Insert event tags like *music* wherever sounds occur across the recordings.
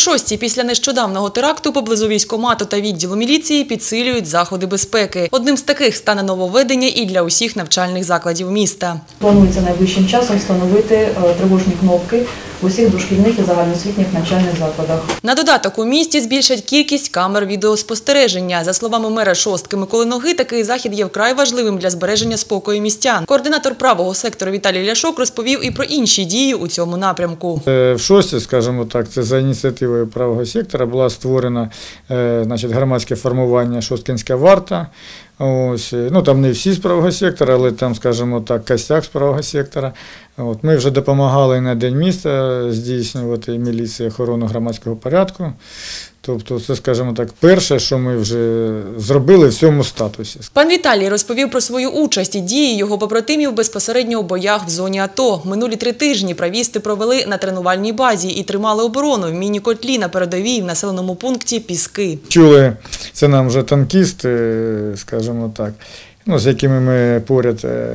шостій після нещодавного теракту поблизу військомату та відділу міліції підсилюють заходи безпеки. Одним з таких стане нововведення і для усіх навчальних закладів міста. Планується найближчим часом встановити е, тривожні кнопки в усіх дошкільних і загальноосвітніх навчальних закладах. На додаток у місті збільшать кількість камер відеоспостереження. За словами мера шостки Миколи Ноги, такий захід є вкрай важливим для збереження спокою містян. Координатор правого сектору Віталій Ляшок розповів і про інші дії у цьому напрямку. Е, В шості, скажімо так, це за ініціативою правого сектора була створена е, значить, громадське формування Шосткінська варта. Ось, ну, там не всі з правого сектора, але там, скажімо так, костяк з правого сектора. От, ми вже допомагали на День міста здійснювати міліції охорону громадського порядку. Тобто, це, скажімо так, перше, що ми вже зробили в цьому статусі. Пан Віталій розповів про свою участь і дії його побратимів безпосередньо у боях в зоні АТО. Минулі три тижні правісти провели на тренувальній базі і тримали оборону в міні-котлі на передовій в населеному пункті Піски. Чули, це нам вже танкісти, скажімо так, ну, з якими ми поряд е,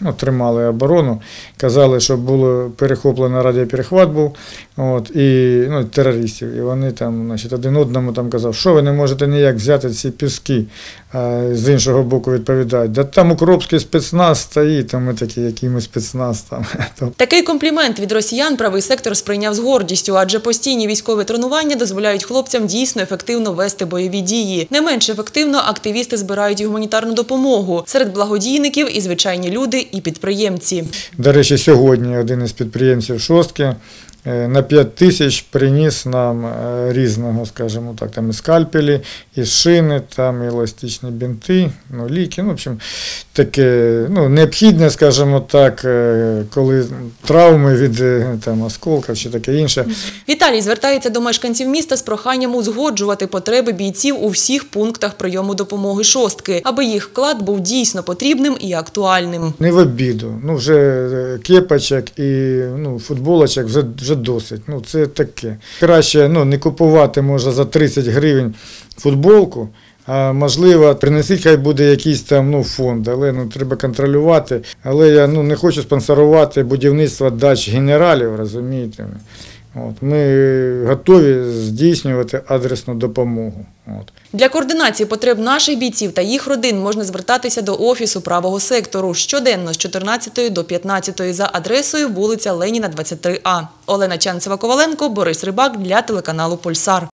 ну, тримали оборону. Казали, що було перехоплено радіоперехват був от, і ну, терористів. І вони там, значить, один одному там казав, що ви не можете ніяк взяти ці піски, а з іншого боку відповідають, да там укропський спецназ стоїть, а ми такі, який ми спецназ там. *laughs* Тобто Такий комплімент від росіян правий сектор сприйняв з гордістю, адже постійні військові тренування дозволяють хлопцям дійсно ефективно вести бойові дії. Не менш ефективно активісти збирають гуманітарну допомогу серед благодійників і звичайні люди, і підприємці. До речі, сьогодні один із підприємців шостки на 5 тисяч приніс нам е, різного, скажімо так, там і скальпелі, і шини, там і еластичні бінти, ну, ліки. Ну, в общем, таке ну, необхідне, скажімо так, е, коли травми від е, там, осколків чи таке інше. Віталій звертається до мешканців міста з проханням узгоджувати потреби бійців у всіх пунктах прийому допомоги шостки, аби їх вклад був дійсно потрібним і актуальним. Не в обіду. Ну, вже е, кепочок і ну, футболочок вже, вже досить. Ну, це таке. Краще ну, не купувати може за 30 гривень футболку. А можливо, принесіть, хай буде якийсь там ну, фонд, але ну, треба контролювати. Але я ну, не хочу спонсорувати будівництво дач генералів, розумієте. От, ми готові здійснювати адресну допомогу. От. Для координації потреб наших бійців та їх родин можна звертатися до офісу правого сектору щоденно з 14 до 15 за адресою вулиця Леніна, 23А. Олена Чанцева-Коваленко, Борис Рибак для телеканалу Пульсар.